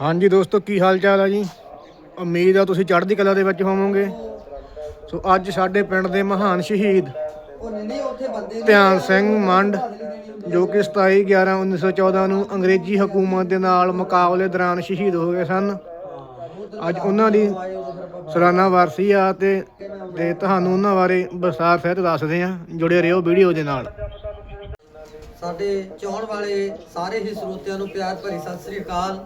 ਹਾਂਜੀ ਦੋਸਤੋ, ਕੀ ਹਾਲ ਚਾਲ ਆ ਜੀ? ਉਮੀਦ ਆ ਤੁਸੀਂ ਚੜ੍ਹਦੀ ਕਲਾ ਦੇ ਵਿੱਚ ਹੋਵੋਗੇ। ਸੋ ਅੱਜ ਸਾਡੇ ਪਿੰਡ ਦੇ ਮਹਾਨ ਸ਼ਹੀਦ ਧਿਆਨ ਸਿੰਘ ਮੰਡ, ਜੋ ਕਿ 27 11 1914 ਨੂੰ ਅੰਗਰੇਜ਼ੀ ਹਕੂਮਤ ਦੇ ਨਾਲ ਮੁਕਾਬਲੇ ਦੌਰਾਨ ਸ਼ਹੀਦ ਹੋ ਗਏ ਸਨ। ਅੱਜ ਉਹਨਾਂ ਦੀ ਸਾਲਾਨਾ ਵਾਰਸੀ ਆ ਤੇ ਤੇ ਤੁਹਾਨੂੰ ਉਹਨਾਂ ਬਾਰੇ ਵਿਸਥਾਰ ਸਹਿਤ ਦੱਸਦੇ ਆ। ਜੁੜੇ ਰਹੋ ਵੀਡੀਓ ਦੇ ਨਾਲ। ਸਾਡੇ ਚਾਹਣ ਵਾਲੇ ਸਾਰੇ ਹੀ ਸਰੋਤਿਆਂ ਨੂੰ ਪਿਆਰ ਭਰੀ ਸਤਿ ਸ੍ਰੀ ਅਕਾਲ।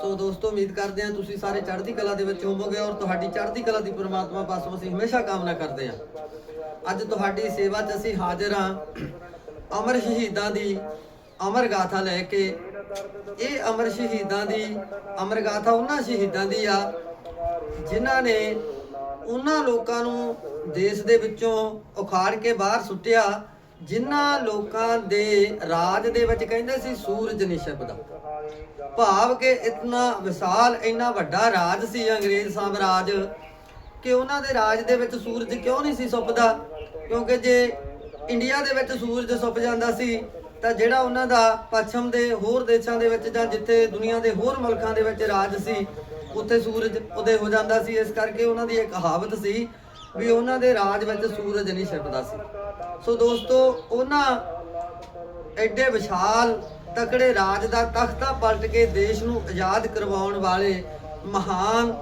ਸੋ ਦੋਸਤੋ, ਉਮੀਦ ਕਰਦੇ ਹਾਂ ਤੁਸੀਂ ਸਾਰੇ ਚੜ੍ਹਦੀ ਕਲਾ ਦੇ ਵਿੱਚ ਹੋਵੋਗੇ ਔਰ ਤੁਹਾਡੀ ਚੜ੍ਹਦੀ ਕਲਾ ਦੀ ਪ੍ਰਮਾਤਮਾ ਪਾਸੋਂ ਅਸੀਂ ਹਮੇਸ਼ਾ ਕਾਮਨਾ ਕਰਦੇ ਹਾਂ। ਅੱਜ ਤੁਹਾਡੀ ਸੇਵਾ 'ਚ ਅਸੀਂ ਹਾਜ਼ਰ ਹਾਂ ਅਮਰ ਸ਼ਹੀਦਾਂ ਦੀ ਅਮਰ ਗਾਥਾ ਲੈ ਕੇ। ਇਹ ਅਮਰ ਸ਼ਹੀਦਾਂ ਦੀ ਅਮਰ ਗਾਥਾ ਉਹਨਾਂ ਸ਼ਹੀਦਾਂ ਦੀ ਆ ਜਿਨ੍ਹਾਂ ਨੇ ਉਹਨਾਂ ਲੋਕਾਂ ਨੂੰ ਦੇਸ਼ ਦੇ ਵਿੱਚੋਂ ਉਖਾੜ ਕੇ ਬਾਹਰ ਸੁੱਟਿਆ ਜਿਨ੍ਹਾਂ ਲੋਕਾਂ ਦੇ ਰਾਜ ਦੇ ਵਿੱਚ ਕਹਿੰਦੇ ਸੀ ਸੂਰਜ ਨਹੀਂ ਛਿਪਦਾ ਭਾਵ ਕਿ ਇਤਨਾ ਵਿਸ਼ਾਲ, ਇੰਨਾ ਵੱਡਾ ਰਾਜ ਸੀ ਅੰਗਰੇਜ਼ ਸਾਮਰਾਜ ਕਿ ਉਹਨਾਂ ਦੇ ਰਾਜ ਦੇ ਵਿੱਚ ਸੂਰਜ ਕਿਉਂ ਨਹੀਂ ਸੀ ਸੁੱਪਦਾ ਕਿਉਂਕਿ ਜੇ ਇੰਡੀਆ ਦੇ ਵਿੱਚ ਸੂਰਜ ਸੁੱਪ ਜਾਂਦਾ ਸੀ, ਤਾਂ ਜਿਹੜਾ ਉਹਨਾਂ ਦਾ ਪੱਛਮ ਦੇ ਹੋਰ ਦੇਸ਼ਾਂ ਦੇ ਵਿੱਚ ਜਾਂ ਜਿੱਥੇ ਦੁਨੀਆ ਦੇ ਹੋਰ ਮੁਲਕਾਂ ਦੇ ਵਿੱਚ ਰਾਜ ਸੀ, ਉੱਥੇ ਸੂਰਜ ਉਦੇ ਹੋ ਜਾਂਦਾ ਸੀ। ਇਸ ਕਰਕੇ ਉਹਨਾਂ ਦੀ ਇੱਕ ਕਹਾਵਤ ਸੀ ਵੀ ਉਹਨਾਂ ਦੇ ਰਾਜ ਵਿੱਚ ਸੂਰਜ ਨਹੀਂ ਛਿਪਦਾ ਸੀ। ਸੋ ਦੋਸਤੋ, ਉਹਨਾਂ ਐਡੇ ਵਿਸ਼ਾਲ ਤਕੜੇ ਰਾਜ ਦਾ ਤਖਤਾ ਪਲਟ ਕੇ ਦੇਸ਼ ਨੂੰ ਆਜ਼ਾਦ ਕਰਵਾਉਣ ਵਾਲੇ ਮਹਾਨ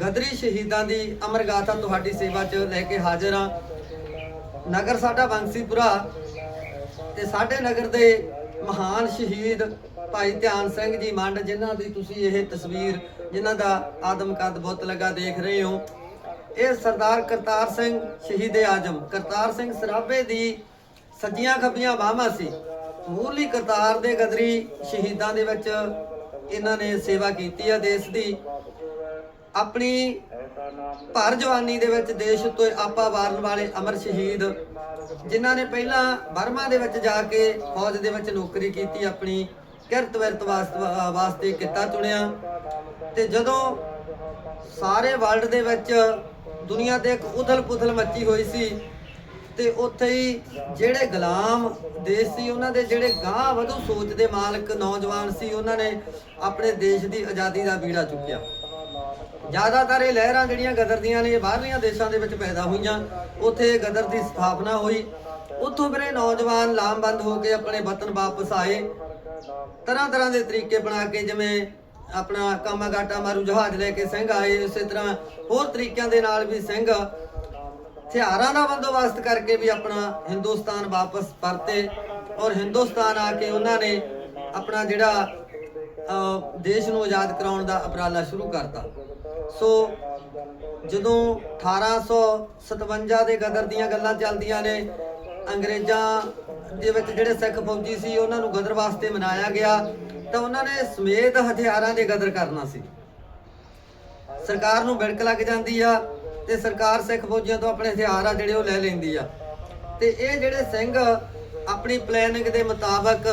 ਗਦਰੀ ਸ਼ਹੀਦਾਂ ਦੀ ਅਮਰ ਗਾਥਾ ਤੁਹਾਡੀ ਸੇਵਾ 'ਚ ਲੈ ਕੇ ਹਾਜ਼ਰ ਹਾਂ ਨਗਰ ਸਾਡਾ ਬੰਸੀਪੁਰਾ ਤੇ ਸਾਡੇ ਨਗਰ ਦੇ ਮਹਾਨ ਸ਼ਹੀਦ ਭਾਈ ਧਿਆਨ ਸਿੰਘ ਜੀ ਮੰਡ, ਜਿਨ੍ਹਾਂ ਦੀ ਤੁਸੀਂ ਇਹ ਤਸਵੀਰ, ਜਿਨ੍ਹਾਂ ਦਾ ਆਦਮ ਕੱਦ ਬੁੱਤ ਲੱਗਾ ਦੇਖ ਰਹੇ ਹੋ। ਇਹ ਸਰਦਾਰ ਕਰਤਾਰ ਸਿੰਘ ਸ਼ਹੀਦ ਆਜਮ। ਕਰਤਾਰ ਸਿੰਘ ਸਰਾਭੇ ਦੀ ਸੱਜੀਆਂ ਖੱਬੀਆਂ ਬਾਹਾਂ ਸੀ। ਮੂਰਲੀ ਕਰਤਾਰ ਦੇ ਗਦਰੀ ਸ਼ਹੀਦਾਂ ਦੇ ਵਿੱਚ ਇਹਨਾਂ ਨੇ ਸੇਵਾ ਕੀਤੀ ਹੈ ਦੇਸ਼ ਦੀ। ਆਪਣੀ ਭਰ ਜਵਾਨੀ ਦੇ ਵਿੱਚ ਦੇਸ਼ ਤੋਂ ਆਪਾ ਵਾਰਨ ਵਾਲੇ ਅਮਰ ਸ਼ਹੀਦ, ਜਿਨ੍ਹਾਂ ਨੇ ਪਹਿਲਾਂ ਬਰਮਾ ਦੇ ਵਿੱਚ ਜਾ ਕੇ ਫੌਜ ਦੇ ਵਿੱਚ ਨੌਕਰੀ ਕੀਤੀ, ਆਪਣੀ ਕਿਰਤ ਵਿਰਤ ਵਾਸਤੇ ਵਾਸਤੇ ਕਿੱਤਾ ਚੁਣਿਆ। ਤੇ ਜਦੋਂ ਸਾਰੇ ਵਰਲਡ ਦੇ ਵਿੱਚ ਦੁਨੀਆ ਤੇ ਇੱਕ ਉਥਲ-ਪੁਥਲ ਮੱਚੀ ਹੋਈ ਸੀ ਤੇ ਉੱਥੇ ਹੀ ਜਿਹੜੇ ਗੁਲਾਮ ਦੇਸ਼ ਸੀ, ਉਹਨਾਂ ਦੇ ਜਿਹੜੇ ਗਾਂ ਵਧੂ ਸੋਚ ਦੇ ਮਾਲਕ ਨੌਜਵਾਨ ਸੀ, ਉਹਨਾਂ ਨੇ ਆਪਣੇ ਦੇਸ਼ ਦੀ ਆਜ਼ਾਦੀ ਦਾ ਬੀੜਾ ਚੁੱਕਿਆ। ਜ਼ਿਆਦਾਤਰ ਇਹ ਲਹਿਰਾਂ ਜਿਹੜੀਆਂ ਗਦਰ ਦੀਆਂ ਨੇ ਬਾਹਰਲੀਆਂ ਦੇਸ਼ਾਂ ਦੇ ਵਿੱਚ ਪੈਦਾ ਹੋਈਆਂ। ਉੱਥੇ ਗਦਰ ਦੀ ਸਥਾਪਨਾ ਹੋਈ। ਉੱਥੋਂ ਫਿਰ ਇਹ ਨੌਜਵਾਨ ਲਾਮਬੰਦ ਹੋ ਕੇ ਆਪਣੇ ਵਤਨ ਵਾਪਸ ਆਏ। ਤਰ੍ਹਾਂ ਤਰ੍ਹਾਂ ਦੇ ਤਰੀਕੇ ਬਣਾ ਕੇ, ਜਿਵੇਂ ਆਪਣਾ ਕਾਮਾਗਾਟਾ ਮਾਰੂ ਜਹਾਜ਼ ਲੈ ਕੇ ਸਿੰਘ ਆਏ, ਉਸੇ ਤਰ੍ਹਾਂ ਹੋਰ ਤਰੀਕਿਆਂ ਦੇ ਨਾਲ ਵੀ ਸਿੰਘ ਹਥਿਆਰਾਂ ਦਾ ਬੰਦੋਬਸਤ ਕਰਕੇ ਵੀ ਆਪਣਾ ਹਿੰਦੁਸਤਾਨ ਵਾਪਸ ਪਰਤੇ ਔਰ ਹਿੰਦੁਸਤਾਨ ਆ ਕੇ ਉਹਨਾਂ ਨੇ ਆਪਣਾ ਜਿਹੜਾ ਦੇਸ਼ ਨੂੰ ਆਜ਼ਾਦ ਕਰਾਉਣ ਦਾ ਉਪਰਾਲਾ ਸ਼ੁਰੂ ਕਰਤਾ। ਸੋ ਜਦੋਂ 1857 ਦੇ ਗਦਰ ਦੀਆਂ ਗੱਲਾਂ ਚੱਲਦੀਆਂ ਨੇ, ਅੰਗਰੇਜ਼ਾਂ ਦੇ ਵਿੱਚ ਜਿਹੜੇ ਸਿੱਖ ਫੌਜੀ ਸੀ, ਉਹਨਾਂ ਨੂੰ ਗਦਰ ਵਾਸਤੇ ਮਨਾਇਆ ਗਿਆ। ਤਾਂ ਉਹਨਾਂ ਨੇ ਸਮੇਤ ਹਥਿਆਰਾਂ ਦੀ ਗਦਰ ਕਰਨਾ ਸੀ। ਸਰਕਾਰ ਨੂੰ ਬਿੜਕ ਲੱਗ ਜਾਂਦੀ ਆ ਤੇ ਸਰਕਾਰ ਸਿੱਖ ਫੌਜੀਆਂ ਤੋਂ ਆਪਣੇ ਹਥਿਆਰ ਆ ਜਿਹੜੇ ਉਹ ਲੈ ਲੈਂਦੀ ਆ। ਤੇ ਇਹ ਜਿਹੜੇ ਸਿੰਘ ਆਪਣੀ ਪਲੈਨਿੰਗ ਦੇ ਮੁਤਾਬਕ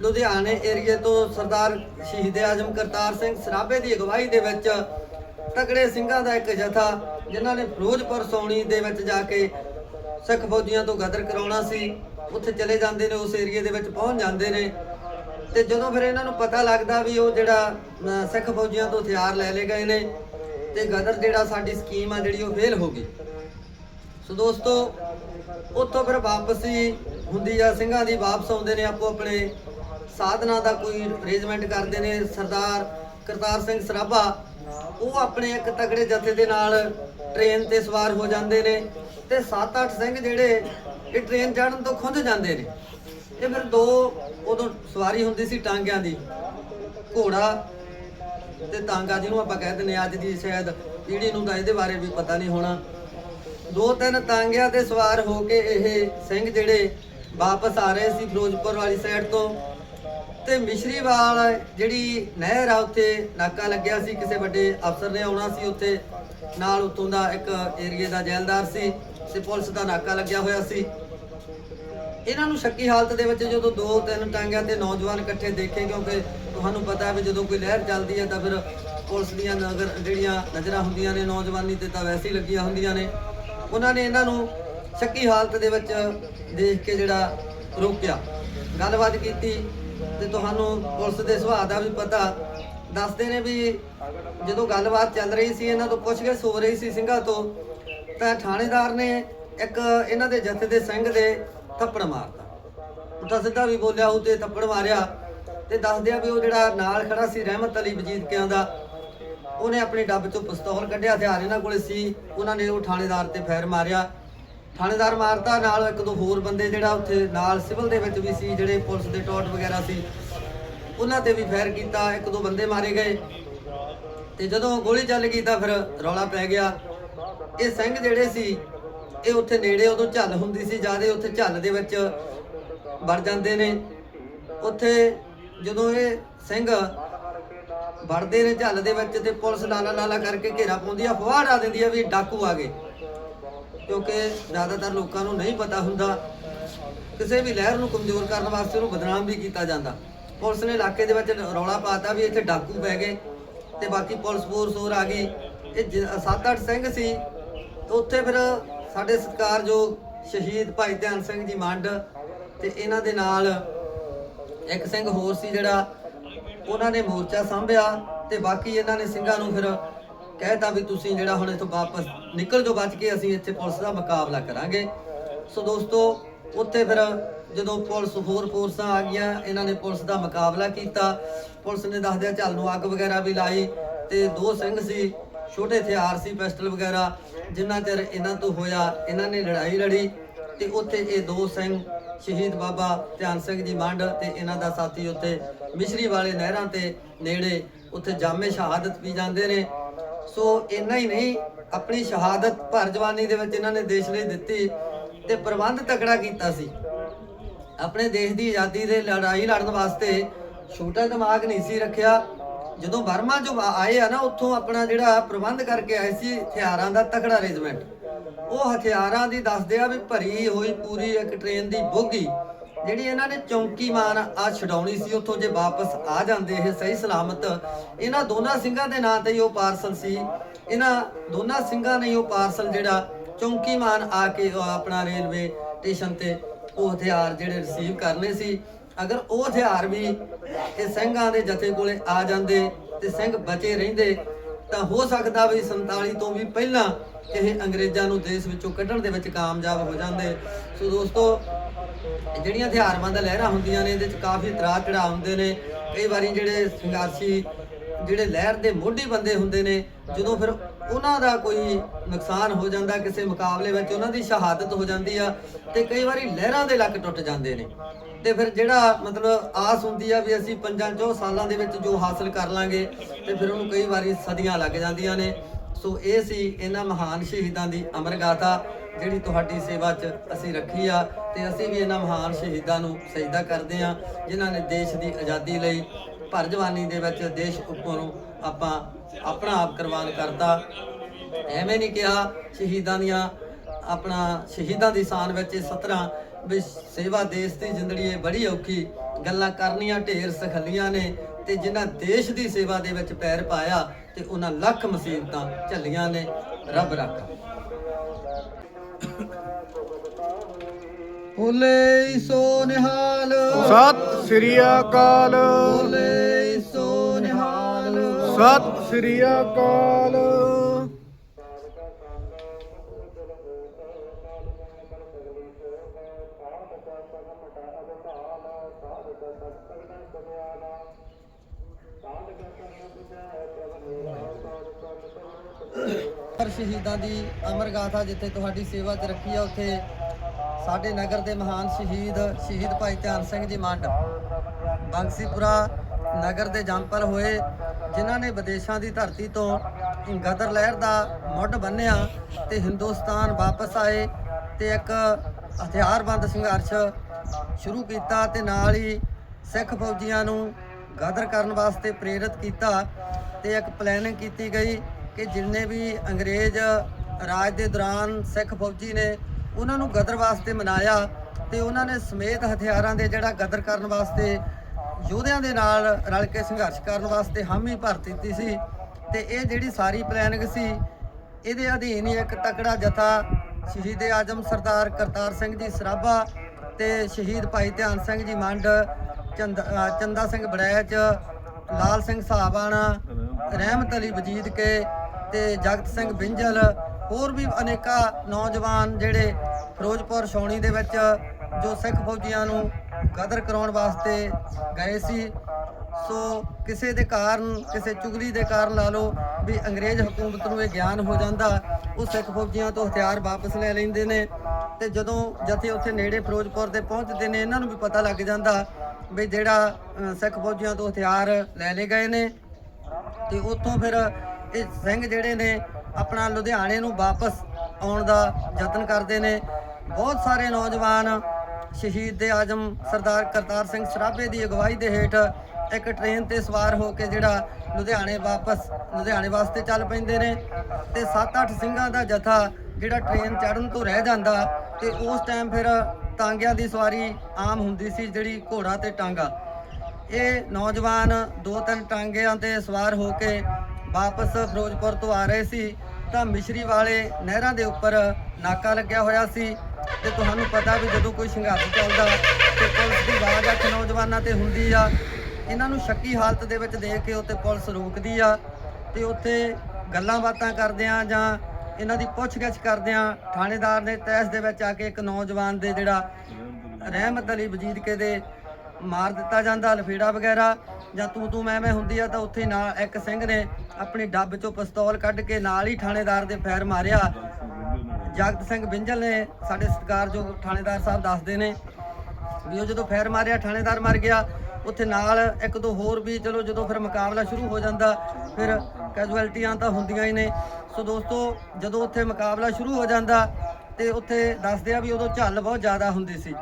ਲੁਧਿਆਣੇ ਏਰੀਏ ਤੋਂ ਸਰਦਾਰ ਸ਼ਹੀਦ ਆਜਮ ਕਰਤਾਰ ਸਿੰਘ ਸਰਾਭੇ ਦੀ ਅਗਵਾਈ ਦੇ ਵਿੱਚ ਤਕੜੇ ਸਿੰਘਾਂ ਦਾ ਇੱਕ ਜਥਾ ਜਿਨ੍ਹਾਂ ਨੇ ਫਿਰੋਜ਼ਪੁਰ ਸੌਣੀ ਦੇ ਵਿੱਚ ਜਾ ਕੇ ਸਿੱਖ ਫੌਜੀਆਂ ਤੋਂ ਗਦਰ ਕਰਾਉਣਾ ਸੀ, ਉੱਥੇ ਚਲੇ ਜਾਂਦੇ ਨੇ, ਉਸ ਏਰੀਏ ਦੇ ਵਿੱਚ ਪਹੁੰਚ ਜਾਂਦੇ ਨੇ। ਤੇ ਜਦੋਂ ਫਿਰ ਇਹਨਾਂ ਨੂੰ ਪਤਾ ਲੱਗਦਾ ਵੀ ਉਹ ਜਿਹੜਾ ਅਹ, ਸਿੱਖ ਫੌਜੀਆਂ ਤੋਂ ਹਥਿਆਰ ਲੈ ਲਏ ਗਏ ਨੇ ਤੇ ਗਦਰ ਜਿਹੜਾ ਸਾਡੀ ਸਕੀਮ ਆ ਜਿਹੜੀ ਉਹ ਫੇਲ ਹੋ ਗਈ। ਸੋ ਦੋਸਤੋ ਉੱਥੋਂ ਫਿਰ ਵਾਪਸੀ ਹੁੰਦੀ ਆ ਸਿੰਘਾਂ ਦੀ ਵਾਪਸ ਆਉਂਦੇ ਨੇ ਆਪੋ ਆਪਣੇ ਸਾਧਨਾ ਦਾ ਕੋਈ ਅਰੇਂਜਮੈਂਟ ਕਰਦੇ ਨੇ ਸਰਦਾਰ ਕਰਤਾਰ ਸਿੰਘ ਸਰਾਭਾ ਉਹ ਆਪਣੇ ਇੱਕ ਤਗੜੇ ਜਥੇ ਦੇ ਨਾਲ ਟ੍ਰੇਨ ਤੇ ਸਵਾਰ ਹੋ ਜਾਂਦੇ ਨੇ ਤੇ 7-8 ਸਿੰਘ ਜਿਹੜੇ ਇਹ ਟ੍ਰੇਨ ਚੜ੍ਹਨ ਤੋਂ ਖੁੰਝ ਜਾਂਦੇ ਨੇ। ਇਹ ਫਿਰ ਦੋ ਉਦੋਂ ਸਵਾਰੀ ਹੁੰਦੀ ਸੀ ਟਾਂਗਿਆਂ ਦੀ ਘੋੜਾ ਤੇ ਤਾਂਗਾ ਜਿਹਨੂੰ ਆਪਾਂ ਕਹਿ ਦਿੰਦੇ ਹਾਂ, ਅੱਜ ਦੀ ਸ਼ਾਇਦ ਪੀੜ੍ਹੀ ਨੂੰ ਤਾਂ ਇਹਦੇ ਬਾਰੇ ਵੀ ਪਤਾ ਨਹੀਂ ਹੋਣਾ। ਦੋ ਤਿੰਨ ਤਾਂਗਿਆਂ ਤੇ ਸਵਾਰ ਹੋ ਕੇ ਇਹ ਸਿੰਘ ਜਿਹੜੇ ਵਾਪਸ ਆ ਰਹੇ ਸੀ ਫਿਰੋਜ਼ਪੁਰ ਵਾਲੀ ਸਾਈਡ ਤੋਂ ਤੇ ਮਿਸ਼ਰੀਵਾਲ ਜਿਹੜੀ ਨਹਿਰ ਆ ਉੱਥੇ ਨਾਕਾ ਲੱਗਿਆ ਸੀ ਕਿਸੇ ਵੱਡੇ ਅਫਸਰ ਨੇ ਆਉਣਾ ਸੀ ਉੱਥੇ। ਨਾਲ ਉਤੋਂ ਦਾ ਇੱਕ ਏਰੀਏ ਦਾ ਜੈਲਦਾਰ ਸੀ ਤੇ ਪੁਲਿਸ ਦਾ ਨਾਕਾ ਲੱਗਿਆ ਹੋਇਆ ਸੀ। ਇਹਨਾਂ ਨੂੰ ਸ਼ੱਕੀ ਹਾਲਤ ਦੇ ਵਿੱਚ ਜਦੋਂ ਦੋ, ਤਿੰਨ ਟਾਂਗਿਆਂ ਤੇ ਨੌਜਵਾਨ ਇਕੱਠੇ ਦੇਖੇ, ਕਿਉਂਕਿ ਤੁਹਾਨੂੰ ਪਤਾ ਹੈ ਵੀ ਜਦੋਂ ਕੋਈ ਲਹਿਰ ਚੱਲਦੀ ਹੈ ਤਾਂ ਫਿਰ ਪੁਲਿਸ ਦੀਆਂ ਨਗਰ, ਜਿਹੜੀਆਂ ਨਜ਼ਰਾਂ ਹੁੰਦੀਆਂ ਨੇ ਨੌਜਵਾਨੀ ਤੇ ਤਾਂ ਵੈਸੇ ਹੀ ਲੱਗੀਆਂ ਹੁੰਦੀਆਂ ਨੇ। ਉਹਨਾਂ ਨੇ ਇਹਨਾਂ ਨੂੰ ਸ਼ੱਕੀ ਹਾਲਤ ਦੇ ਵਿੱਚ ਦੇਖ ਕੇ ਜਿਹੜਾ ਰੋਕਿਆ। ਗੱਲਬਾਤ ਕੀਤੀ ਤੇ ਤੁਹਾਨੂੰ ਪੁਲਿਸ ਦੇ ਸੁਭਾਅ ਦਾ ਵੀ ਪਤਾ ਦੱਸਦੇ ਨੇ ਵੀ ਜਦੋਂ ਗੱਲਬਾਤ ਚੱਲ ਰਹੀ ਸੀ, ਇਹਨਾਂ ਤੋਂ ਪੁੱਛਗਿੱਛ ਹੋ ਰਹੀ ਸੀ ਸਿੰਘਾਂ ਤੋਂ, ਤਾਂ ਥਾਣੇਦਾਰ ਨੇ ਇੱਕ ਇਹਨਾਂ ਦੇ ਜਥੇ ਦੇ ਸਿੰਘ ਦੇ ਥੱਪੜ ਮਾਰਤਾ। ਪੁੱਠਾ ਸਿੱਧਾ ਵੀ ਬੋਲਿਆ, ਉਹ ਤੇ ਥੱਪੜ ਮਾਰਿਆ ਤੇ ਦੱਸਦੇ ਵੀ ਉਹ ਜਿਹੜਾ ਨਾਲ ਖੜਾ ਸੀ ਰਹਿਮਤ ਅਲੀ ਵਜੀਦ ਕਿਆਂ ਦਾ, ਉਹਨੇ ਆਪਣੀ ਡੱਬ ਚੋਂ ਪਿਸਤੌਲ ਕੱਢਿਆ, ਹਥਿਆਰ ਇਹਨਾਂ ਕੋਲੇ ਸੀ, ਉਹਨਾਂ ਨੇ ਉਹ ਥਾਣੇਦਾਰ ਤੇ ਫਾਇਰ ਮਾਰਿਆ। ਥਾਣੇਦਾਰ ਮਾਰਦਾ ਨਾਲ ਇੱਕ ਦੋ ਹੋਰ ਬੰਦੇ ਜਿਹੜਾ ਉੱਥੇ ਨਾਲ ਸਿਵਲ ਦੇ ਵਿੱਚ ਵੀ ਸੀ, ਜਿਹੜੇ ਪੁਲਿਸ ਦੇ ਟੌਟ ਵਗੈਰਾ ਸੀ, ਉਹਨਾਂ ਤੇ ਵੀ ਫਾਇਰ ਕੀਤਾ, ਇੱਕ ਦੋ ਬੰਦੇ ਮਾਰੇ ਗਏ। ਤੇ ਜਦੋਂ ਗੋਲੀ ਚੱਲ ਗਈ ਤਾਂ ਫਿਰ ਰੌਲਾ ਪੈ ਗਿਆ। ਇਹ ਸਿੰਘ ਜਿਹੜੇ ਸੀ ਇਹ ਉੱਥੇ ਨੇੜੇ ਉਦੋਂ ਝੱਲ ਹੁੰਦੀ ਸੀ ਜ਼ਿਆਦਾ ਉੱਥੇ ਝੱਲ ਦੇ ਵਿੱਚ ਵੜ ਜਾਂਦੇ ਨੇ। ਉੱਥੇ ਜਦੋਂ ਇਹ ਸਿੰਘ ਵੜਦੇ ਨੇ ਝੱਲ ਦੇ ਵਿੱਚ ਤੇ ਪੁਲਿਸ ਲਾਲਾ ਲਾਲਾ ਕਰਕੇ ਘੇਰਾ ਪਾਉਂਦੀ ਆ ਫਵਾੜ ਆ ਦਿੰਦੀ ਆ ਵੀ ਡਾਕੂ ਆ ਗਏ। ਕਿਉਂਕਿ ਜ਼ਿਆਦਾਤਰ ਲੋਕਾਂ ਨੂੰ ਨਹੀਂ ਪਤਾ ਹੁੰਦਾ, ਕਿਸੇ ਵੀ ਲਹਿਰ ਨੂੰ ਕਮਜ਼ੋਰ ਕਰਨ ਵਾਸਤੇ ਉਹਨੂੰ ਬਦਨਾਮ ਵੀ ਕੀਤਾ ਜਾਂਦਾ। ਪੁਲਿਸ ਨੇ ਇਲਾਕੇ ਦੇ ਵਿੱਚ ਰੌਲਾ ਪਾਤਾ ਵੀ ਇੱਥੇ ਡਾਕੂ ਪੈ ਗਏ ਤੇ ਬਾਕੀ ਪੁਲਿਸ ਫੋਰਸ ਹੋਰ ਆ ਗਈ। ਇਹ 7-8 ਸਿੰਘ ਸੀ ਉੱਥੇ ਫਿਰ ਸਾਡੇ ਸਤਿਕਾਰਯੋਗ ਸ਼ਹੀਦ ਭਾਈ ਧਿਆਨ ਸਿੰਘ ਜੀ ਮੰਡ ਤੇ ਇਹਨਾਂ ਦੇ ਨਾਲ ਇੱਕ ਸਿੰਘ ਹੋਰ ਸੀ ਜਿਹੜਾ ਉਹਨਾਂ ਨੇ ਮੋਰਚਾ ਸਾਂਭਿਆ ਤੇ ਬਾਕੀ ਇਹਨਾਂ ਨੇ ਸਿੰਘਾਂ ਨੂੰ ਫਿਰ ਕਹਿਤਾ ਵੀ ਤੁਸੀਂ ਜਿਹੜਾ ਹੁਣ ਇੱਥੋਂ ਵਾਪਸ ਨਿਕਲ ਜਾਓ, ਬਚ ਕੇ ਅਸੀਂ ਇੱਥੇ ਪੁਲਿਸ ਦਾ ਮੁਕਾਬਲਾ ਕਰਾਂਗੇ। ਸੋ ਦੋਸਤੋ, ਉੱਥੇ ਫਿਰ ਜਦੋਂ ਪੁਲਿਸ ਹੋਰ ਫੋਰਸਾਂ ਆ ਗਈਆਂ, ਇਹਨਾਂ ਨੇ ਪੁਲਿਸ ਦਾ ਮੁਕਾਬਲਾ ਕੀਤਾ। ਪੁਲਿਸ ਨੇ ਦੱਸਦਿਆ ਚੱਲ ਨੂੰ ਅੱਗ ਵਗੈਰਾ ਵੀ ਲਾਈ ਤੇ ਦੋ ਸਿੰਘ ਸੀ ਛੋਟੇ ਹਥਿਆਰ ਸੀ ਪਿਸਟਲ ਵਗੈਰਾ, ਜਿੰਨਾ ਚਿਰ ਇਹਨਾਂ ਤੋਂ ਹੋਇਆ, ਇਹਨਾਂ ਨੇ ਲੜਾਈ ਲੜੀ ਤੇ ਉੱਥੇ ਇਹ ਦੋ ਸਿੰਘ, ਸ਼ਹੀਦ ਬਾਬਾ ਧਿਆਨ ਸਿੰਘ ਜੀ ਮੰਡ ਤੇ ਇਹਨਾਂ ਦਾ ਸਾਥੀ ਉੱਥੇ ਮਿਸ਼ਰੀ ਵਾਲੇ ਨਹਿਰਾਂ ਤੇ ਨੇੜੇ ਉੱਥੇ ਜਾਮੇ ਸ਼ਹਾਦਤ ਪੀ ਜਾਂਦੇ ਨੇ। ਸੋ ਇੰਨਾ ਹੀ ਨਹੀਂ, ਆਪਣੀ ਸ਼ਹਾਦਤ ਭਰ ਜਵਾਨੀ ਦੇ ਵਿੱਚ ਇਹਨਾਂ ਨੇ ਦੇਸ਼ ਲਈ ਦਿੱਤੀ ਤੇ ਪ੍ਰਬੰਧ ਤਕੜਾ ਕੀਤਾ ਸੀ। ਆਪਣੇ ਦੇਸ਼ ਦੀ ਆਜ਼ਾਦੀ ਦੇ ਲੜਾਈ ਲੜਨ ਵਾਸਤੇ ਛੋਟਾ ਦਿਮਾਗ ਨਹੀਂ ਸੀ ਰੱਖਿਆ। ਜਦੋਂ ਵਰਮਾ ਜੋ ਆਏ ਆ ਨਾ, ਉੱਥੋਂ ਆਪਣਾ ਜਿਹੜਾ ਪ੍ਰਬੰਧ ਕਰਕੇ ਆਏ ਸੀ ਹਥਿਆਰਾਂ ਦਾ ਤਕੜਾ ਅਰੇਂਜਮੈਂਟ ਉਹ ਹਥਿਆਰਾਂ ਦੀ ਦੱਸਦੇ ਆ ਵੀ ਭਰੀ ਹੋਈ ਪੂਰੀ ਇੱਕ ਟ੍ਰੇਨ ਦੀ ਬੋਗੀ, ਜਿਹੜੀ ਇਹਨਾਂ ਨੇ ਚੌਂਕੀ ਮਾਨ ਆ ਛਡਾਉਣੀ ਸੀ, ਉੱਥੋਂ ਜੇ ਵਾਪਸ ਆ ਜਾਂਦੇ ਇਹ ਸਹੀ ਸਲਾਮਤ। ਇਹਨਾਂ ਦੋਨਾਂ ਸਿੰਘਾਂ ਦੇ ਨਾਂ ਤੇ ਹੀ ਉਹ ਪਾਰਸਲ ਸੀ। ਇਹਨਾਂ ਦੋਨਾਂ ਸਿੰਘਾਂ ਨੇ ਉਹ ਪਾਰਸਲ ਜਿਹੜਾ ਚੌਂਕੀ ਮਾਨ ਆ ਕੇ ਆਪਣਾ ਰੇਲਵੇ ਸਟੇਸ਼ਨ ਤੇ ਉਹ ਹਥਿਆਰ ਜਿਹੜੇ ਰਿਸੀਵ ਕਰਨੇ ਸੀ। ਅਗਰ ਉਹ ਹਥਿਆਰ ਵੀ ਇਹ ਸਿੰਘਾਂ ਦੇ ਜਥੇ ਕੋਲੇ ਆ ਜਾਂਦੇ ਤੇ ਸਿੰਘ ਬਚੇ ਰਹਿੰਦੇ, ਤਾਂ ਹੋ ਸਕਦਾ ਵੀ 47 ਤੋਂ ਵੀ ਪਹਿਲਾਂ ਇਹ ਅੰਗਰੇਜ਼ਾਂ ਨੂੰ ਦੇਸ਼ ਵਿੱਚੋਂ ਕੱਢਣ ਦੇ ਵਿੱਚ ਕਾਮਯਾਬ ਹੋ ਜਾਂਦੇ। ਸੋ ਦੋਸਤੋ ਇਹ ਜਿਹੜੀਆਂ ਹਥਿਆਰਬੰਦ ਲਹਿਰਾਂ ਹੁੰਦੀਆਂ ਨੇ, ਇਹਦੇ ਚ ਕਾਫੀ ਇਤਰਾਜ਼ ਚੜਾ ਹੁੰਦੇ ਨੇ। ਕਈ ਵਾਰੀ ਜਿਹੜੇ ਸੰਘਰਸ਼ੀ ਜਿਹੜੇ ਲਹਿਰ ਦੇ ਮੋਢੀ ਬੰਦੇ ਹੁੰਦੇ ਨੇ, ਜਦੋਂ ਫਿਰ ਉਹਨਾਂ ਦਾ ਕੋਈ ਨੁਕਸਾਨ ਹੋ ਜਾਂਦਾ, ਕਿਸੇ ਮੁਕਾਬਲੇ ਵਿੱਚ ਉਹਨਾਂ ਦੀ ਸ਼ਹਾਦਤ ਹੋ ਜਾਂਦੀ ਆ ਤੇ ਕਈ ਵਾਰੀ ਲਹਿਰਾਂ ਦੇ ਲੱਕ ਟੁੱਟ ਜਾਂਦੇ ਨੇ। ਤੇ ਫਿਰ ਜਿਹੜਾ ਮਤਲਬ ਆਸ ਹੁੰਦੀ ਆ ਵੀ ਅਸੀਂ ਪੰਜਾਂ ਚੋਂ ਸਾਲਾਂ ਦੇ ਵਿੱਚ ਜੋ ਹਾਸਲ ਕਰ ਲਾਂਗੇ ਤੇ ਫਿਰ ਉਹਨੂੰ ਕਈ ਵਾਰੀ ਸਦੀਆਂ ਲੱਗ ਜਾਂਦੀਆਂ ਨੇ। ਸੋ ਇਹ ਸੀ ਇਹਨਾਂ ਮਹਾਨ ਸ਼ਹੀਦਾਂ ਦੀ ਅਮਰ ਗਾਥਾ ਜਿਹੜੀ ਤੁਹਾਡੀ ਸੇਵਾ 'ਚ ਅਸੀਂ ਰੱਖੀ ਆ ਤੇ ਅਸੀਂ ਵੀ ਇਹਨਾਂ ਮਹਾਨ ਸ਼ਹੀਦਾਂ ਨੂੰ ਸਜਦਾ ਕਰਦੇ ਆ, ਜਿਨ੍ਹਾਂ ਨੇ ਦੇਸ਼ ਦੀ ਆਜ਼ਾਦੀ ਲਈ ਭਰ ਜਵਾਨੀ ਦੇ ਵਿੱਚ ਦੇਸ਼ ਉੱਪਰੋਂ ਆਪਾਂ ਆਪਣਾ ਆਪ ਕੁਰਬਾਨ ਕਰਤਾ। ਐਵੇਂ ਨਹੀਂ ਕਿਹਾ, ਸ਼ਹੀਦਾਂ ਦੀਆਂ ਆਪਣਾ ਸ਼ਹੀਦਾਂ ਦੀ ਸ਼ਾਨ ਵਿੱਚ ਇਸ ਤਰ੍ਹਾਂ ਵੀ ਸੇਵਾ ਦੇਸ਼ ਦੀ ਜ਼ਿੰਦਗੀ ਇਹ ਬੜੀ ਔਖੀ ਗੱਲਾਂ ਕਰਨੀਆਂ ਢੇਰ ਸਖਲੀਆਂ ਨੇ ਤੇ ਜਿਨ੍ਹਾਂ ਦੇਸ਼ ਦੀ ਸੇਵਾ ਦੇ ਵਿੱਚ ਪੈਰ ਪਾਇਆ ਤੇ ਉਹਨਾਂ ਲੱਖ ਮੁਸੀਬਤਾਂ ਝੱਲੀਆਂ ਨੇ ਰੱਬ ਰਾਖਾ। ਬੋਲੇ ਸੋ ਨਿਹਾਲ। ਸਤਿ ਸ੍ਰੀ ਅਕਾਲ। ਬੋਲੇ ਸੋ ਨਿਹਾਲ। ਸਤਿ ਸ੍ਰੀ ਅਕਾਲ ਪਰ ਸ਼ਹੀਦਾਂ ਦੀ ਅਮਰ ਗਾਥਾ ਜਿੱਥੇ ਤੁਹਾਡੀ ਸੇਵਾ 'ਚ ਰੱਖੀ ਆ, ਉੱਥੇ ਸਾਡੇ ਨਗਰ ਦੇ ਮਹਾਨ ਸ਼ਹੀਦ ਸ਼ਹੀਦ ਭਾਈ ਧਿਆਨ ਸਿੰਘ ਜੀ ਮੰਡ, ਬੰਸੀਪੁਰਾ ਨਗਰ ਦੇ ਜੰਪਲ ਹੋਏ, ਜਿਨ੍ਹਾਂ ਨੇ ਵਿਦੇਸ਼ਾਂ ਦੀ ਧਰਤੀ ਤੋਂ ਗਦਰ ਲਹਿਰ ਦਾ ਮੁੱਢ ਬੰਨਿਆ ਤੇ ਹਿੰਦੁਸਤਾਨ ਵਾਪਸ ਆਏ ਤੇ ਇੱਕ ਹਥਿਆਰਬੰਦ ਸੰਘਰਸ਼ ਸ਼ੁਰੂ ਕੀਤਾ ਤੇ ਨਾਲ ਹੀ ਸਿੱਖ ਫੌਜੀਆਂ ਨੂੰ ਗਦਰ ਕਰਨ ਵਾਸਤੇ ਪ੍ਰੇਰਿਤ ਕੀਤਾ ਤੇ ਇੱਕ ਪਲੈਨਿੰਗ ਕੀਤੀ ਗਈ। ਕਿ ਜਿੰਨੇ ਵੀ ਅੰਗਰੇਜ਼ ਰਾਜ ਦੇ ਦੌਰਾਨ ਸਿੱਖ ਫੌਜੀ ਨੇ ਉਹਨਾਂ ਨੂੰ ਗਦਰ ਵਾਸਤੇ ਮਨਾਇਆ ਤੇ ਉਹਨਾਂ ਨੇ ਸਮੇਤ ਹਥਿਆਰਾਂ ਦੇ ਜਿਹੜਾ ਗਦਰ ਕਰਨ ਵਾਸਤੇ ਯੋਧਿਆਂ ਦੇ ਨਾਲ ਰਲ ਕੇ ਸੰਘਰਸ਼ ਕਰਨ ਵਾਸਤੇ ਹਾਮੀ ਭਰ ਦਿੱਤੀ ਸੀ ਤੇ ਇਹ ਜਿਹੜੀ ਸਾਰੀ ਪਲੈਨਿੰਗ ਸੀ ਇਹਦੇ ਅਧੀਨ ਹੀ ਇੱਕ ਤਕੜਾ ਜਥਾ ਸ਼ਹੀਦ ਆਜਮ ਸਰਦਾਰ ਕਰਤਾਰ ਸਿੰਘ ਜੀ ਸਰਾਭਾ ਤੇ ਸ਼ਹੀਦ ਭਾਈ ਧਿਆਨ ਸਿੰਘ ਜੀ ਮੰਡ ਚੰਦ- ਸਿੰਘ ਬੜੈਚ ਲਾਲ ਸਿੰਘ ਸਾਹਬਾਨਾ ਰਹਿਮਤ ਅਲੀ ਵਜੀਦ ਕੇ ਤੇ ਜਗਤ ਸਿੰਘ ਬਿੰਜਲ, ਹੋਰ ਵੀ ਅਨੇਕਾਂ ਨੌਜਵਾਨ ਜਿਹੜੇ ਫਿਰੋਜ਼ਪੁਰ ਛਾਉਣੀ ਦੇ ਵਿੱਚ ਜੋ ਸਿੱਖ ਫੌਜੀਆਂ ਨੂੰ ਕਦਰ ਕਰਾਉਣ ਵਾਸਤੇ ਗਏ ਸੀ। ਸੋ ਕਿਸੇ ਦੇ ਕਾਰਨ, ਕਿਸੇ ਚੁਗਲੀ ਦੇ ਕਾਰਨ ਲਾ ਲਓ ਵੀ ਅੰਗਰੇਜ਼ ਹਕੂਮਤ ਨੂੰ ਇਹ ਗਿਆਨ ਹੋ ਜਾਂਦਾ, ਉਹ ਸਿੱਖ ਫੌਜੀਆਂ ਤੋਂ ਹਥਿਆਰ ਵਾਪਸ ਲੈ ਲੈਂਦੇ ਨੇ ਤੇ ਜਦੋਂ ਜਥੇ ਉੱਥੇ ਨੇੜੇ ਫਿਰੋਜ਼ਪੁਰ ਦੇ ਪਹੁੰਚਦੇ ਨੇ, ਇਹਨਾਂ ਨੂੰ ਵੀ ਪਤਾ ਲੱਗ ਜਾਂਦਾ ਵੀ ਜਿਹੜਾ ਸਿੱਖ ਫੌਜੀਆਂ ਤੋਂ ਹਥਿਆਰ ਲੈ ਲਏ ਗਏ ਨੇ ਤੇ ਉੱਥੋਂ ਫਿਰ ਇਹ ਸਿੰਘ ਜਿਹੜੇ ਨੇ ਆਪਣਾ ਲੁਧਿਆਣੇ ਨੂੰ ਵਾਪਸ ਆਉਣ ਦਾ ਯਤਨ ਕਰਦੇ ਨੇ। ਬਹੁਤ ਸਾਰੇ ਨੌਜਵਾਨ ਸ਼ਹੀਦ ਦੇ ਆਜਮ ਸਰਦਾਰ ਕਰਤਾਰ ਸਿੰਘ ਸਰਾਭੇ ਦੀ ਅਗਵਾਈ ਦੇ ਹੇਠ ਇੱਕ ਟ੍ਰੇਨ ਤੇ ਸਵਾਰ ਹੋ ਕੇ ਜਿਹੜਾ ਲੁਧਿਆਣੇ ਵਾਪਸ, ਲੁਧਿਆਣੇ ਵਾਸਤੇ ਚੱਲ ਪੈਂਦੇ ਨੇ ਤੇ 7-8 ਸਿੰਘਾਂ ਦਾ ਜਥਾ ਜਿਹੜਾ ਟ੍ਰੇਨ ਚੜ੍ਹਨ ਤੋਂ ਰਹਿ ਜਾਂਦਾ ਤੇ ਉਸ ਟਾਈਮ ਫਿਰ ਟਾਂਗਿਆਂ ਦੀ ਸਵਾਰੀ ਆਮ ਹੁੰਦੀ ਸੀ ਜਿਹੜੀ ਘੋੜਾ ਤੇ ਟਾਂਗਾ। ਇਹ ਨੌਜਵਾਨ ਦੋ ਤਿੰਨ ਟਾਂਗਿਆਂ ਤੇ ਸਵਾਰ ਹੋ ਕੇ ਵਾਪਸ ਫਿਰੋਜ਼ਪੁਰ ਤੋਂ ਆ ਰਹੇ ਸੀ, ਤਾਂ ਮਿਸ਼ਰੀ ਵਾਲੇ ਨਹਿਰਾਂ ਦੇ ਉੱਪਰ ਨਾਕਾ ਲੱਗਿਆ ਹੋਇਆ ਸੀ ਤੇ ਤੁਹਾਨੂੰ ਪਤਾ ਵੀ ਜਦੋਂ ਕੋਈ ਸੰਘਰਸ਼ ਚੱਲਦਾ ਤੇ ਪੁਲਿਸ ਦੀ ਆਵਾਜ਼ ਅੱਠ ਨੌਜਵਾਨਾਂ ਤੇ ਹੁੰਦੀ ਆ, ਇਹਨਾਂ ਨੂੰ ਸ਼ੱਕੀ ਹਾਲਤ ਦੇ ਵਿੱਚ ਦੇਖ ਕੇ ਉੱਥੇ ਪੁਲਿਸ ਰੋਕਦੀ ਆ ਤੇ ਉੱਥੇ ਗੱਲਾਂ ਬਾਤਾਂ ਕਰਦਿਆਂ ਜਾਂ ਇਹਨਾਂ ਦੀ ਪੁੱਛਗਿੱਛ ਕਰਦਿਆਂ ਥਾਣੇਦਾਰ ਨੇ ਤਹਿਸ ਦੇ ਵਿੱਚ ਆ ਕੇ ਇੱਕ ਨੌਜਵਾਨ ਦੇ ਜਿਹੜਾ ਰਹਿਮਤ ਅਲੀ ਵਜੀਦ ਕੇ ਦੇ ਮਾਰ ਦਿੱਤਾ ਜਾਂਦਾ ਲਫੇੜਾ ਵਗੈਰਾ, ਜਾਂ ਤੂੰ ਤੂੰ ਮੈਂ ਮੈਂ ਹੁੰਦੀ ਆ, ਤਾਂ ਉੱਥੇ ਨਾਲ ਇੱਕ ਸਿੰਘ ਨੇ ਆਪਣੀ ਡੱਬ ਚੋਂ ਪਿਸਤੌਲ ਕੱਢ ਕੇ ਨਾਲ ਹੀ ਥਾਣੇਦਾਰ ਦੇ ਫੈਰ ਮਾਰਿਆ। ਜਗਤ ਸਿੰਘ ਬਿੰਜਲ ਨੇ ਸਾਡੇ ਸਤਿਕਾਰਯੋਗ ਥਾਣੇਦਾਰ ਸਾਹਿਬ ਦੱਸਦੇ ਨੇ ਵੀ ਉਹ ਜਦੋਂ ਫੈਰ ਮਾਰਿਆ, ਥਾਣੇਦਾਰ ਮਰ ਗਿਆ, ਉੱਥੇ ਨਾਲ ਇੱਕ ਦੋ ਹੋਰ ਵੀ, ਚਲੋ ਜਦੋਂ ਫਿਰ ਮੁਕਾਬਲਾ ਸ਼ੁਰੂ ਹੋ ਜਾਂਦਾ, ਫਿਰ ਕੈਜੁਅਲਟੀਆਂ ਤਾਂ ਹੁੰਦੀਆਂ ਹੀ ਨੇ। ਸੋ ਦੋਸਤੋ, ਜਦੋਂ ਉੱਥੇ ਮੁਕਾਬਲਾ ਸ਼ੁਰੂ ਹੋ ਜਾਂਦਾ, ਤੇ ਉੱਥੇ ਦੱਸਦੇ ਆ ਵੀ ਉਦੋਂ ਝੱਲ ਬਹੁਤ ਜ਼ਿਆਦਾ ਹੁੰਦੀ ਸੀ।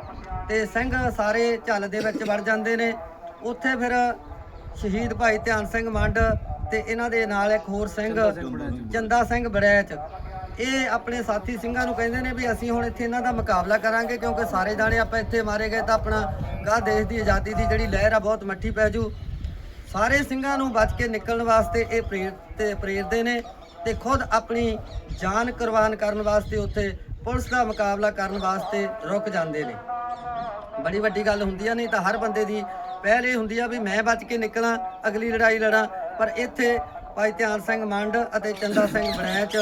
ਤੇ ਸਿੰਘ ਸਾਰੇ ਝੱਲ ਦੇ ਵਿੱਚ ਵੜ ਜਾਂਦੇ ਨੇ। ਉੱਥੇ ਫਿਰ ਸ਼ਹੀਦ ਭਾਈ ਧਿਆਨ ਸਿੰਘ ਮੰਡ ਤੇ ਇਹਨਾਂ ਦੇ ਨਾਲ ਇੱਕ ਹੋਰ ਸਿੰਘ ਚੰਦਾ ਸਿੰਘ ਬੜੈਚ ਇਹ ਆਪਣੇ ਸਾਥੀ ਸਿੰਘਾਂ ਨੂੰ ਕਹਿੰਦੇ ਨੇ ਵੀ ਅਸੀਂ ਹੁਣ ਇੱਥੇ ਇਹਨਾਂ ਦਾ ਮੁਕਾਬਲਾ ਕਰਾਂਗੇ ਕਿਉਂਕਿ ਸਾਰੇ ਜਾਣੇ ਆਪਾਂ ਇੱਥੇ ਮਾਰੇ ਗਏ ਤਾਂ ਆਪਣਾ ਗਾਹ ਦੇਸ਼ ਦੀ ਆਜ਼ਾਦੀ ਦੀ ਜਿਹੜੀ ਲਹਿਰ ਆ ਬਹੁਤ ਮੱਠੀ ਪੈ ਜੂ। ਸਾਰੇ ਸਿੰਘਾਂ ਨੂੰ ਬਚ ਕੇ ਨਿਕਲਣ ਵਾਸਤੇ ਇਹ ਪ੍ਰੇਰ ਤੇ ਪ੍ਰੇਰਦੇ ਨੇ ਤੇ ਖੁਦ ਆਪਣੀ ਜਾਨ ਕੁਰਬਾਨ ਕਰਨ ਵਾਸਤੇ ਉੱਥੇ ਪੁਲਿਸ ਦਾ ਮੁਕਾਬਲਾ ਕਰਨ ਵਾਸਤੇ ਰੁਕ ਜਾਂਦੇ ਨੇ। ਬੜੀ ਵੱਡੀ ਗੱਲ ਹੁੰਦੀ ਆ ਨਹੀਂ ਤਾਂ ਹਰ ਬੰਦੇ ਦੀ ਪਹਿਲ ਇਹ ਹੁੰਦੀ ਆ ਵੀ ਮੈਂ ਬਚ ਕੇ ਨਿਕਲਾਂ ਅਗਲੀ ਲੜਾਈ ਲੜਾਂ। ਪਰ ਇੱਥੇ ਭਾਈ ਧਿਆਨ ਸਿੰਘ ਮੰਡ ਅਤੇ ਚੰਦਾ ਸਿੰਘ ਬੜੈਚ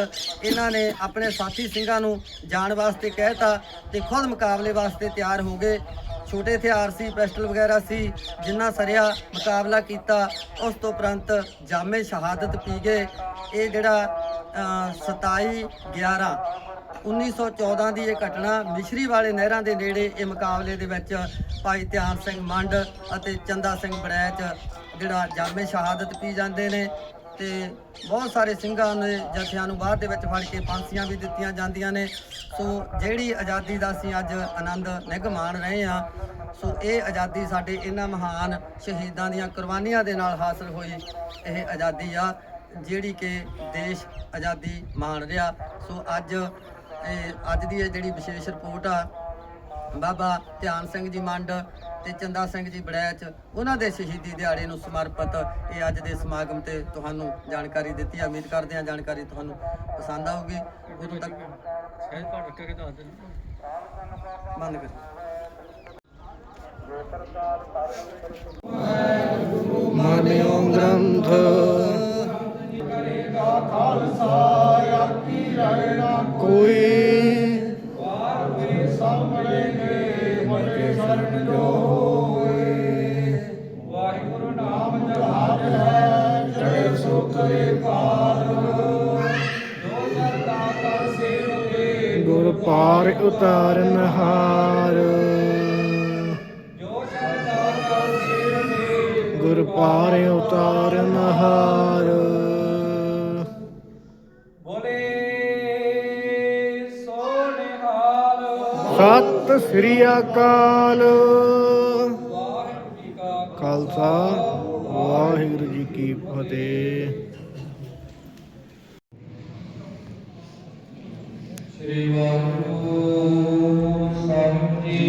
ਇਹਨਾਂ ਨੇ ਆਪਣੇ ਸਾਥੀ ਸਿੰਘਾਂ ਨੂੰ ਜਾਣ ਵਾਸਤੇ ਕਹਿਤਾ ਤੇ ਖੁਦ ਮੁਕਾਬਲੇ ਵਾਸਤੇ ਤਿਆਰ ਹੋ ਗਏ। ਛੋਟੇ ਹਥਿਆਰ ਸੀ ਪਿਸਟਲ ਵਗੈਰਾ ਸੀ ਜਿੰਨਾ ਸਰਿਆ ਮੁਕਾਬਲਾ ਕੀਤਾ ਉਸ ਤੋਂ ਉਪਰੰਤ ਜਾਮੇ ਸ਼ਹਾਦਤ ਪੀ ਗਏ। ਇਹ ਜਿਹੜਾ ਅ, 27 11 1914 ਦੀ ਇਹ ਘਟਨਾ ਮਿਸ਼ਰੀ ਵਾਲੇ ਨਹਿਰਾਂ ਦੇ ਨੇੜੇ ਇਹ ਮੁਕਾਬਲੇ ਦੇ ਵਿੱਚ ਭਾਈ ਧਿਆਨ ਸਿੰਘ ਮੰਡ ਅਤੇ ਚੰਦਾ ਸਿੰਘ ਬੜੈਚ, ਜਿਹੜਾ ਜਾਮੇ ਸ਼ਹਾਦਤ ਪੀ ਜਾਂਦੇ ਨੇ ਤੇ ਬਹੁਤ ਸਾਰੇ ਸਿੰਘਾਂ ਨੇ ਜਥਿਆਂ ਨੂੰ ਬਾਅਦ ਦੇ ਵਿੱਚ ਫੜ ਕੇ ਫਾਂਸੀਆਂ ਵੀ ਦਿੱਤੀਆਂ ਜਾਂਦੀਆਂ ਨੇ। ਸੋ ਜਿਹੜੀ ਆਜ਼ਾਦੀ ਦਾ ਅਸੀਂ ਅੱਜ ਆਨੰਦ ਨਿੱਘ ਮਾਣ ਰਹੇ ਹਾਂ, ਸੋ ਇਹ ਆਜ਼ਾਦੀ ਸਾਡੇ ਇਹਨਾਂ ਮਹਾਨ ਸ਼ਹੀਦਾਂ ਦੀਆਂ ਕੁਰਬਾਨੀਆਂ ਦੇ ਨਾਲ ਹਾਸਲ ਹੋਈ ਇਹ ਆਜ਼ਾਦੀ ਆ, ਜਿਹੜੀ ਕਿ ਦੇਸ਼ ਆਜ਼ਾਦੀ ਮਾਣ ਰਿਹਾ। ਸੋ ਅੱਜ ਅੱਜ ਦੀ ਇਹ ਜਿਹੜੀ ਵਿਸ਼ੇਸ਼ ਰਿਪੋਰਟ ਆ ਬਾਬਾ ਧਿਆਨ ਸਿੰਘ ਜੀ ਮੰਡ ਤੇ ਚੰਦਾ ਸਿੰਘ ਜੀ ਬੜੈਚ ਉਹਨਾਂ ਦੇ ਸ਼ਹੀਦੀ ਦਿਹਾੜੇ ਨੂੰ ਸਮਰਪਿਤ ਇਹ ਅੱਜ ਦੇ ਸਮਾਗਮ ਤੇ ਤੁਹਾਨੂੰ ਜਾਣਕਾਰੀ ਦਿੱਤੀ ਆ। ਉਮੀਦ ਕਰਦੇ ਹਾਂ ਜਾਣਕਾਰੀ ਤੁਹਾਨੂੰ ਪਸੰਦ ਆਊਗੀ। ਉਦੋਂ ਤੱਕ ਸਹਿਜ ਪਾਠ ਰੱਖ ਕੇ ਦੱਸ ਦੇ ਬੰਦ ਕਰ। ਮਾਨਿਓ ਗ੍ਰੰਥ। ਕੋਈ ਵਾਹਿਗੁਰੂ ਨਾਮ ਜਹਾਜ ਹੈ ਜੈ ਸੁਖ ਪਾਰ ਜੋ ਸਰਦਾ ਕਰ ਸੇਵਕੇ ਗੁਰ ਪਾਰ ਉਤਾਰਨ ਹਾਰ। ਜੋ ਗੁਰ ਪਾਰ ਉਤਾਰਨ ਹਾਰ। ਸਤਿ ਸ੍ਰੀ ਅਕਾਲ। ਵਾਹਿਗੁਰੂ ਜੀ ਕਾ ਖਾਲਸਾ, ਵਾਹਿਗੁਰੂ ਜੀ ਕੀ ਫਤਿਹ। ਸ੍ਰੀ ਵਾਹਿਗੁਰੂ ਸਾਹਿਬ ਜੀ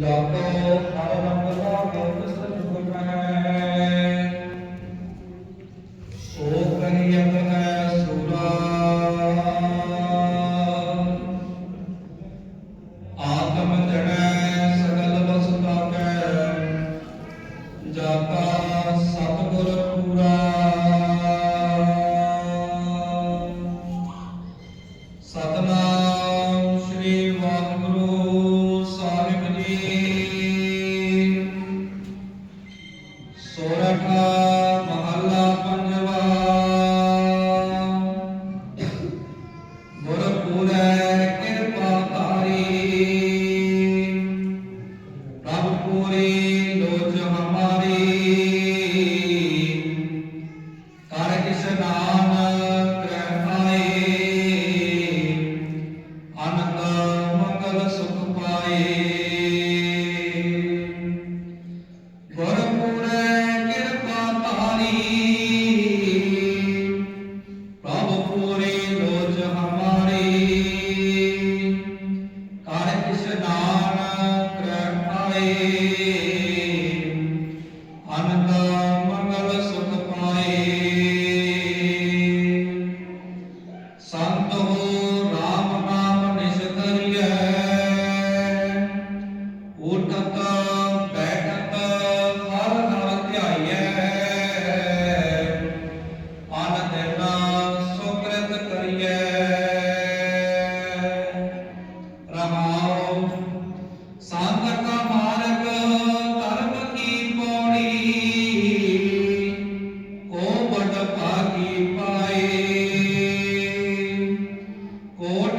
ਜਾਪੋ, ਹਰ ਰੰਗ ਦਾ ਹੈ।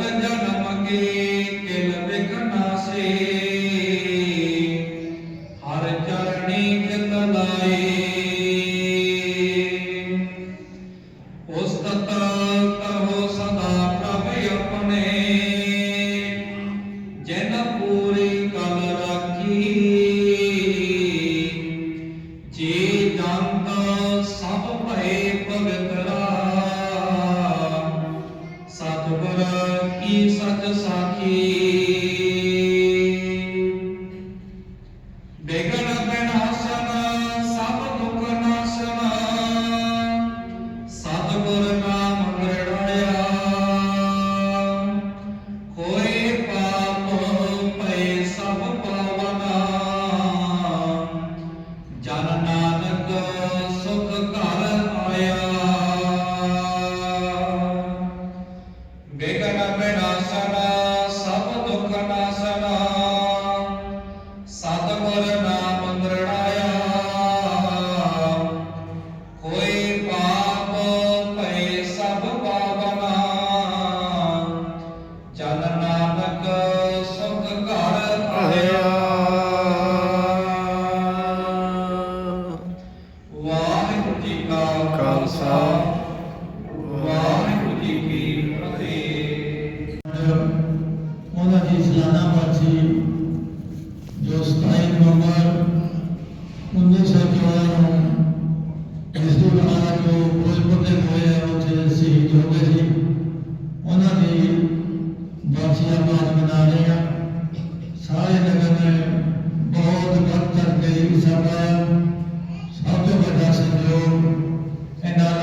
ਜਨਮ ਕੇ ਕਿਲ ਬਿਖ ਨਾਸੇ